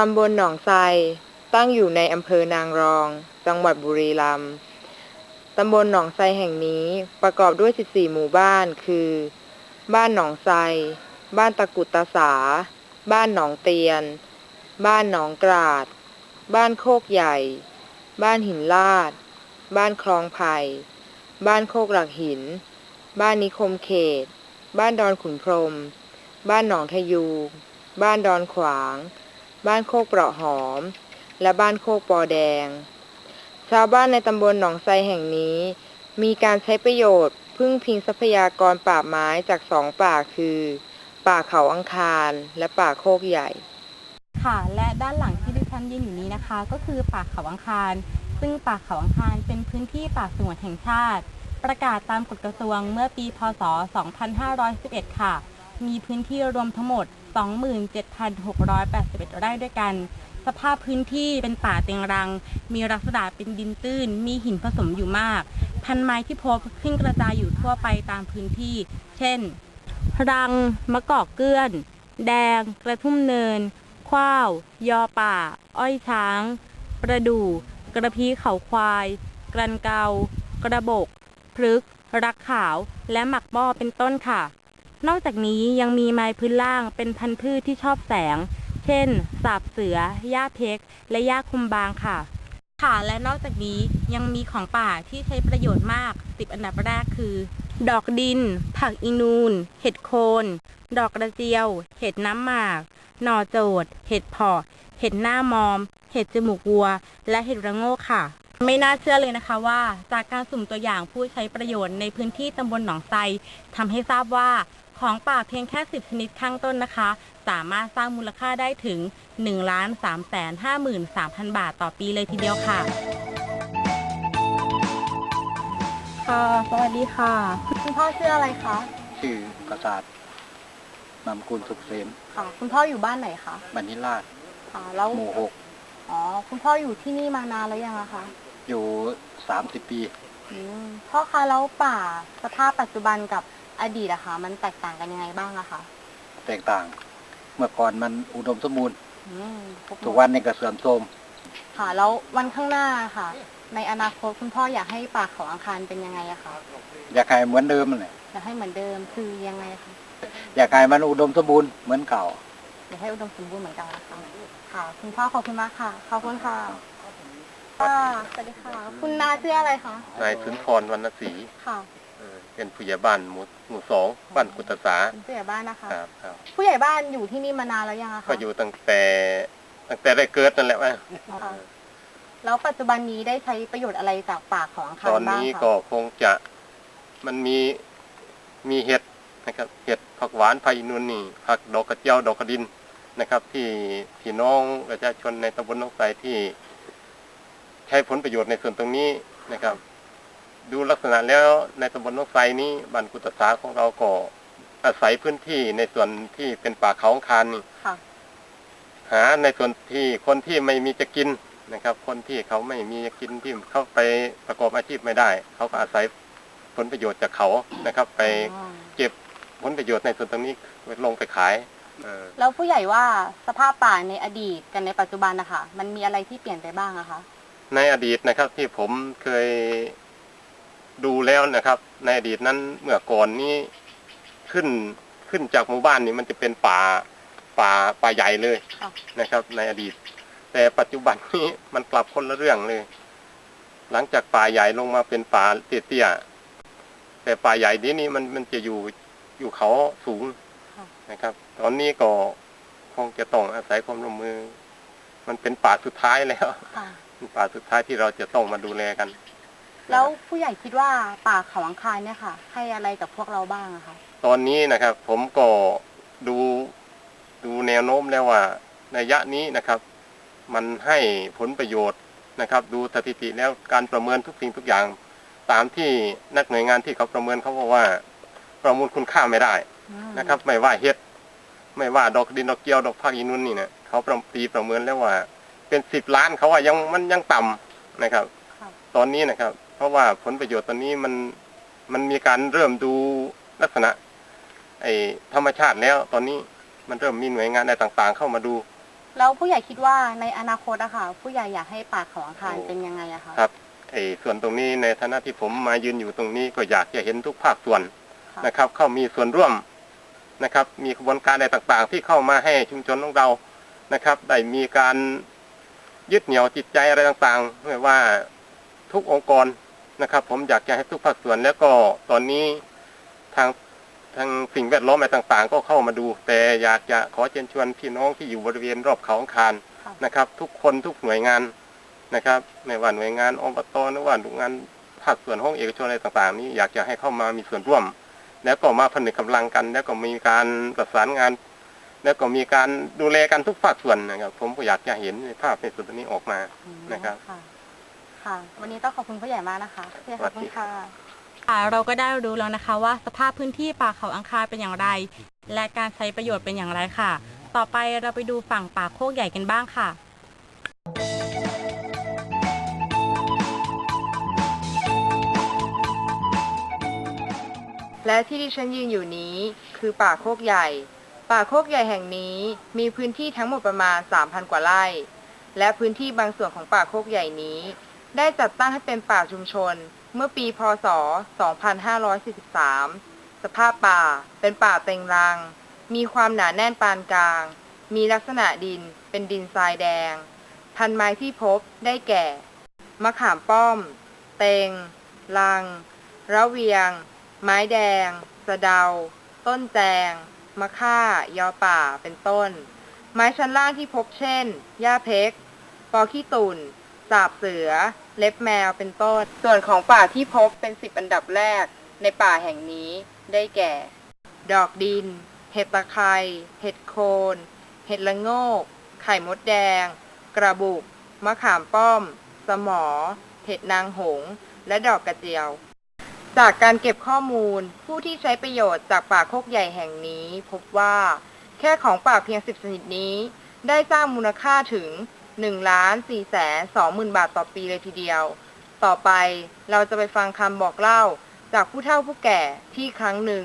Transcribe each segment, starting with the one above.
ตำบลหนองไทรตั้งอยู่ในอำเภอนางรอง จังหวัดบุรีรัมย์ตำบลหนองไทรแห่งนี้ประกอบด้วย 14 หมู่บ้าน คือ บ้านหนองไทรบ้านตะกุดตาสา บ้านหนองเตียน บ้านหนองกราด บ้านโคกใหญ่ บ้านหินลาด บ้านคลองไผ่ บ้านโคกหลักหิน บ้านนิคมเขต บ้านดอนขุนพรม บ้านหนองทะยู บ้านดอนขวาง บ้านโคกเปราะหอม และบ้านโคกปอแดง ชาวบ้านในตำบลหนองไทรแห่งนี้ มีการใช้ประโยชน์พึ่งพิงทรัพยากรป่าไม้จากสองป่าคือ ป่าเขาอังคาร และป่าโคกใหญ่ ค่ะและด้านหลังที่ดิฉันยืนอยู่นี้นะคะ ก็คือป่าเขาอังคาร ซึ่งป่าเขาอังคารเป็นพื้นที่ป่าสงวนแห่งชาติ ประกาศตามกฎกระทรวงเมื่อปี พศ 2511 ค่ะ มีพื้นที่รวมทั้งหมด 27,681 ไร่ด้วยกัน สภาพพื้นที่เป็นป่าเตียงรัง มีลักษณะเป็นดินตื้น มีหินผสมอยู่มาก พันไม้ที่พบขึ้นกระจายอยู่ทั่วไปตามพื้นที่ เช่น รัง มะกอกเกื้อน แดง กระทุ่มเนินข้าว ยอป่า อ้อยช้าง ประดู่ กระพี้เขาควาย กรันเกา กระบกพฤกรักขาว และหมักหม้อเป็นต้นค่ะ นอกจากนี้ยังมีไม้พื้นล่างเป็นพันธุ์พืชที่ชอบแสง เช่น สาบเสือ หญ้าเพก และหญ้าคุมบางค่ะ ค่ะ และนอกจากนี้ยังมีของป่าที่ใช้ประโยชน์มาก10อันดับแรกคือ ดอกดิน ผักอีนูน เห็ดโคน ดอกกระเจียว เห็ดน้ำหมาก หน่อโจด เห็ดเพาะเห็ดหน้ามอม เห็ดจมูกวัว และเห็ดระโง่ค่ะไม่น่าเชื่อเลยนะคะว่า จากการสุ่มตัวอย่างผู้ใช้ประโยชน์ในพื้นที่ตำบลหนองไทรทำให้ทราบว่า ของป่าเพียงแค่ 10 ชนิดข้างต้นนะคะ สามารถสร้างมูลค่าได้ถึง 1 3 5 3 3 0 0 0 บาทต่อปีเลยทีเดียวค่ะ ค่ะ สวัสดีค่ะ คุณพ่อชื่ออะไรคะ ชื่อกษัตริย์นามกุลสุขเสมค่ะ คุณพ่ออยู่บ้านไหนคะบันนิราชค่ะแล้วหมู่หกอ๋อ คุณพ่ออยู่ที่นี่มานานแล้วยังอะคะอยู่สามสิบปี อืมพ่อคะแล้วป่าสภาพปัจจุบันกับ อดีตอะคะมันแตกต่างกันยังไงบ้างอะคะแตกต่าง เมื่อก่อนมันอุดมสมบูรณ์อืมครบหมดทุกวันนี้ก็เสื่อมโทรมค่ะแล้ววันข้างหน้าค่ะ ในอนาคตคุณพ่ออยากให้ป่าเขาอังคารเป็นยังไงอะคะอยากให้เหมือนเดิมนั่นแหละอยากให้เหมือนเดิมคือยังไงคะอยากให้มันอุดมสมบูรณ์เหมือนเก่า อยากให้อุดมสมบูรณ์เหมือนกันนะคะค่ะ คุณพ่อขอบคุณมากค่ะขอบคุณค่ะค่ะสวัสดีค่ะ คุณนาชื่ออะไรคะนายสุนทรวรรณศรีค่ะ เออเป็นผู้ใหญ่บ้านหมู่หมู่สองบ้านกุตสาเป็นผู้ใหญ่บ้านนะคะ ครับครับ ผู้ใหญ่บ้านอยู่ที่นี่มานานแล้วยังอะคะก็อยู่ตั้งแต่ตั้งแต่ได้เกิดนั่นแหละว่าค่ะแล้วปัจจุบันนี้ได้ใช้ประโยชน์อะไรจากป่าเขาอังคารตอนบ้างนี้คะก็คงจะมันมีมีเห็ดนะครับเห็ดผักหวานไผ่นุนนี่ผักดอกกระเจียวดอกกระดินนะครับ ที่พี่น้องประชาชนในตำบลหนองไทรที่ใช้ผลประโยชน์ในส่วนตรงนี้นะครับ ดูลักษณะแล้วในตำบลหนองไทรนี้บ้านกุตสาของเราก็อาศัยพื้นที่ในส่วนที่เป็นป่าเขาอังคารนี่ค่ะหาในส่วนที่คนที่ไม่มีจะกินนะครับ คนที่เขาไม่มีจะกินที่เขาไปประกอบอาชีพไม่ได้ เขาก็อาศัยผลประโยชน์จากเขานะครับ ไปอ๋อเก็บผลประโยชน์ในส่วนตรงนี้ลงไปขายเออแล้วผู้ใหญ่ว่าสภาพป่าในอดีตกับในปัจจุบันนะคะมันมีอะไรที่เปลี่ยนไปบ้างอะคะ ในอดีตนะครับที่ผมเคย ดูแล้วนะครับ ในอดีตนั้นเมื่อก่อนนี้ขึ้นขึ้นจากหมู่บ้านนี่มันจะเป็นป่าป่าป่าใหญ่เลยค่ะนะครับ ในอดีต แต่ปัจจุบันนี้มันกลับคนละเรื่องเลย หลังจากป่าใหญ่ลงมาเป็นป่าเตี้ยๆแต่ป่าใหญ่นี้นี่มันมันจะอยู่อยู่เขาสูงค่ะนะครับ ตอนนี้ก็คงจะต้องอาศัยความร่วมมือ มันเป็นป่าสุดท้ายแล้วค่ะเป็นป่าสุดท้ายที่เราจะต้องมาดูแลกัน แล้วผู้ใหญ่คิดว่าป่าเขาอังคารเนี่ยค่ะ ให้อะไรกับพวกเราบ้างอะคะ ตอนนี้นะครับผมก็ดูดูแนวโน้มแล้วว่าในยะนี้นะครับ มันให้ผลประโยชน์นะครับ ดูสถิติแล้วการประเมินทุกสิ่งทุกอย่าง ตามที่นักหน่วยงานที่เขาประเมินเขาบอกว่า ประมูลคุณค่าไม่ได้อืมนะครับ ไม่ว่าเฮ็ด ไม่ว่าดอกดินดอกเกียวดอกผักอีนุ่นนี่นะเขาประตีประเมินแล้วว่า เป็นสิบล้านเขาว่ายังมันยังต่ำนะครับค่ะตอนนี้นะครับ เพราะว่าผลประโยชน์ตอนนี้มันมันมีการเริ่มดูลักษณะไอ้ธรรมชาติแล้วตอนนี้มันเริ่มมีหน่วยงานอะไรต่างๆ เข้ามาดู แล้วผู้ใหญ่คิดว่าในอนาคตอะค่ะ ผู้ใหญ่อยากให้ป่าเขาอังคารโอ้เป็นยังไงอะคะครับไอ้ส่วนตรงนี้ในฐานะที่ผมมายืนอยู่ตรงนี้ก็อยากจะเห็นทุกภาคส่วนค่ะนะครับ เข้ามีส่วนร่วมนะครับ มีกระบวนการอะไรต่างๆ ที่เข้ามาให้ชุมชนของเรานะครับ ได้มีการยึดเหนี่ยวจิตใจอะไรต่างๆไม่ว่าทุกองค์กร นะครับ ผมอยากจะให้ทุกภาคส่วนแล้วก็ตอนนี้ทางทางสิ่งแวดล้อมอะไรต่างๆ ก็เข้ามาดู แต่อยากจะขอเชิญชวนพี่น้องที่อยู่บริเวณรอบเขาอังคารค่ะนะครับ ทุกคนทุกหน่วยงานนะครับไม่ว่าหน่วยงานอบตหรือว่าหน่วยงานภาคส่วนห้องเอกชนอะไรต่างๆ นี้อยากจะให้เข้ามามีส่วนร่วม แล้วก็มาผนึกกำลังกัน แล้วก็มีการประสานงาน แล้วก็มีการดูแลกันทุกภาคส่วนนะครับ ผมก็อยากจะเห็นในภาพในส่วนนี้ออกมาอืมนะครับ ค่ะค่ะ วันนี้ต้องขอบคุณผู้ใหญ่มากนะคะผู้ใหญ่ขอบคุณสวัสดีค่ะค่ะเราก็ได้รู้แล้วนะคะว่าสภาพพื้นที่ป่าเขาอังคารเป็นอย่างไร และการใช้ประโยชน์เป็นอย่างไรค่ะ ต่อไปเราไปดูฝั่งป่าโคกใหญ่กันบ้างค่ะและที่ดิฉันยืนอยู่นี้คือป่าโคกใหญ่ ป่าโคกใหญ่แห่งนี้มีพื้นที่ทั้งหมดประมาณ 3,000 กว่าไร่ และพื้นที่บางส่วนของป่าโคกใหญ่นี้ ได้จัดตั้งให้เป็นป่าชุมชน เมื่อปีพศ 2543 สภาพป่าเป็นป่าเต็งรัง มีความหนาแน่นปานกลาง มีลักษณะดินเป็นดินทรายแดง พันไม้ที่พบได้แก่ มะขามป้อม เตง ลัง ระเวียง ไม้แดง สะเดา ต้นแจง มะค่า ยอป่า เป็นต้น ไม้ชั้นล่างที่พบเช่น หญ้าเพก ปอขี้ตุ่นสาบเสือ เล็บแมวเป็นต้น ส่วนของป่าที่พบเป็นสิบอันดับแรก ในป่าแห่งนี้ได้แก่ ดอกดิน เห็ดตะไคร้เห็ดโคน เห็ดละโงก ไข่มดแดง กระบุก มะขามป้อม สมอ เห็ดนางหงส์และดอกกระเจียว จากการเก็บข้อมูล ผู้ที่ใช้ประโยชน์จากป่าโคกใหญ่แห่งนี้ พบว่า แค่ของป่าเพียงสิบชนิดนี้ ได้สร้างมูลค่าถึง 1ล้าน4แสน2หมื่นบาทต่อปีเลยทีเดียว ต่อไปเราจะไปฟังคำบอกเล่า จากผู้เฒ่าผู้แก่ที่ครั้งหนึ่ง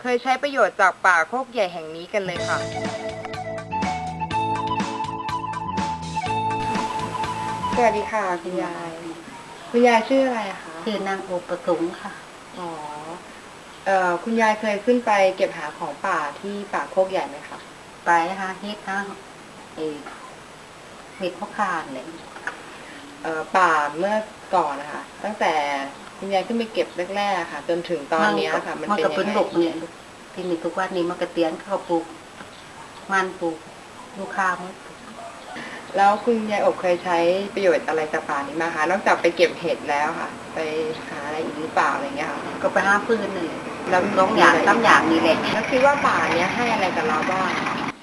เคยใช้ประโยชน์จากป่าโคกใหญ่แห่งนี้กันเลยค่ะ สวัสดีค่ะ คุณยาย คุณยายชื่ออะไรอะคะคือนางโอประสงค์ค่ะ อ๋อเอ่อคุณยายเคยขึ้นไปเก็บหาของป่าที่ป่าโคกใหญ่ไหมคะ ไปหาเฮ็ดทางเออ เฮ็ดพ่อคานเลยเอ่อป่าเมื่อก่อนนะคะ ตั้งแต่คุณยายขึ้นไปเก็บแรกๆค่ะ จนถึงตอนเนี้ยค่ะมันมันเป็นก็ยังเป็นไงหลกเนี่ยทีนี้ทุกวันนี้มันก็เตียนเข้าวปลูก มันปลูกลูกค้ามันปลูกแล้วคุณยายอบเคยใช้ประโยชน์อะไรจากป่านี้มาคะนอกจากไปเก็บเห็ดแล้วค่ะ ไปหาอะไรอีกหรือเปล่าอะไรเงี้ยค่ะก็ไปหาฟืนนั่นแหละแล้วสองอย่างสามอย่างนี่แหละแล้วคิดว่าป่าเนี้ยให้อะไรกับเราบ้าง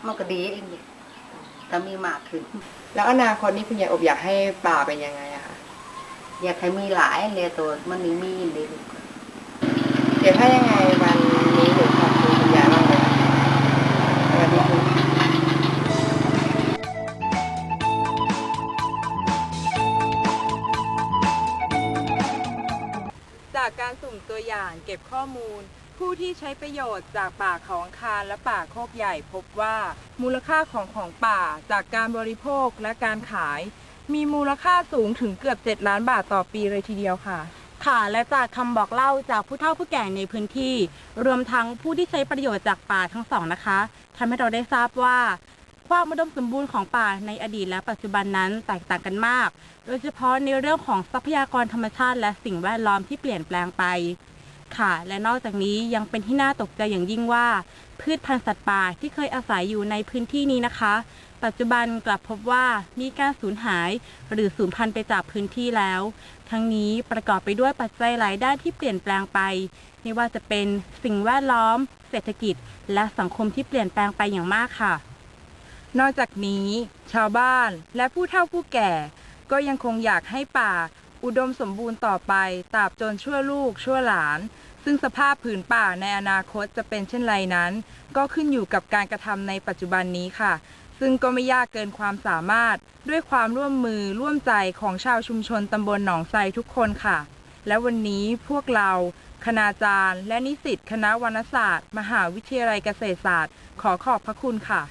มันก็ดีเอง เนี่ยถ้ามีมากขึ้น แล้วอนาคตนี่คุณยายอบอยากให้ป่าเป็นยังไงอะคะอยากให้มีหลายเลยตัวมันนี่มีเลยเดี๋ยวถ้ายังไงวันนี้หนูขอบคุณคุณยายมากเลยนะคะสวัสดีค่ะ จากการสุ่มตัวอย่างเก็บข้อมูล ผู้ที่ใช้ประโยชน์จากป่าเขาอังคารและป่าโคกใหญ่พบว่า มูลค่าของของป่าจากการบริโภคและการขาย มีมูลค่าสูงถึงเกือบ 7 ล้านบาทต่อปีเลยทีเดียวค่ะ ค่ะและจากคำบอกเล่าจากผู้เฒ่าผู้แก่ในพื้นที่ รวมทั้งผู้ที่ใช้ประโยชน์จากป่าทั้งสองนะคะทำให้เราได้ทราบว่าความอุดมสมบูรณ์ของป่าในอดีตและปัจจุบันนั้นแตกต่างกันมาก โดยเฉพาะในเรื่องของทรัพยากรธรรมชาติและสิ่งแวดล้อมที่เปลี่ยนแปลงไป ค่ะ และนอกจากนี้ยังเป็นที่น่าตกใจอย่างยิ่งว่า พืชพันธุ์สัตว์ป่าที่เคยอาศัยอยู่ในพื้นที่นี้นะคะ ปัจจุบันกลับพบว่ามีการสูญหาย หรือสูญพันธุ์ไปจากพื้นที่แล้ว ทั้งนี้ประกอบไปด้วยปัจจัยหลายด้านที่เปลี่ยนแปลงไป ไม่ว่าจะเป็นสิ่งแวดล้อม เศรษฐกิจ และสังคมที่เปลี่ยนแปลงไปอย่างมากค่ะ นอกจากนี้ ชาวบ้านและผู้เฒ่าผู้แก่ ก็ยังคงอยากให้ป่า อุดมสมบูรณ์ต่อไปตราบจนชั่วลูกชั่วหลาน ซึ่งสภาพผืนป่าในอนาคตจะเป็นเช่นไรนั้น ก็ขึ้นอยู่กับการกระทำในปัจจุบันนี้ค่ะ ซึ่งก็ไม่ยากเกินความสามารถ ด้วยความร่วมมือร่วมใจของชาวชุมชนตำบลหนองไทรทุกคนค่ะ และวันนี้พวกเราคณาจารย์ และนิสิตคณะวรรณศาสตร์ มหาวิทยาลัยเกษตรศาสตร์ ขอขอบพระคุณค่ะ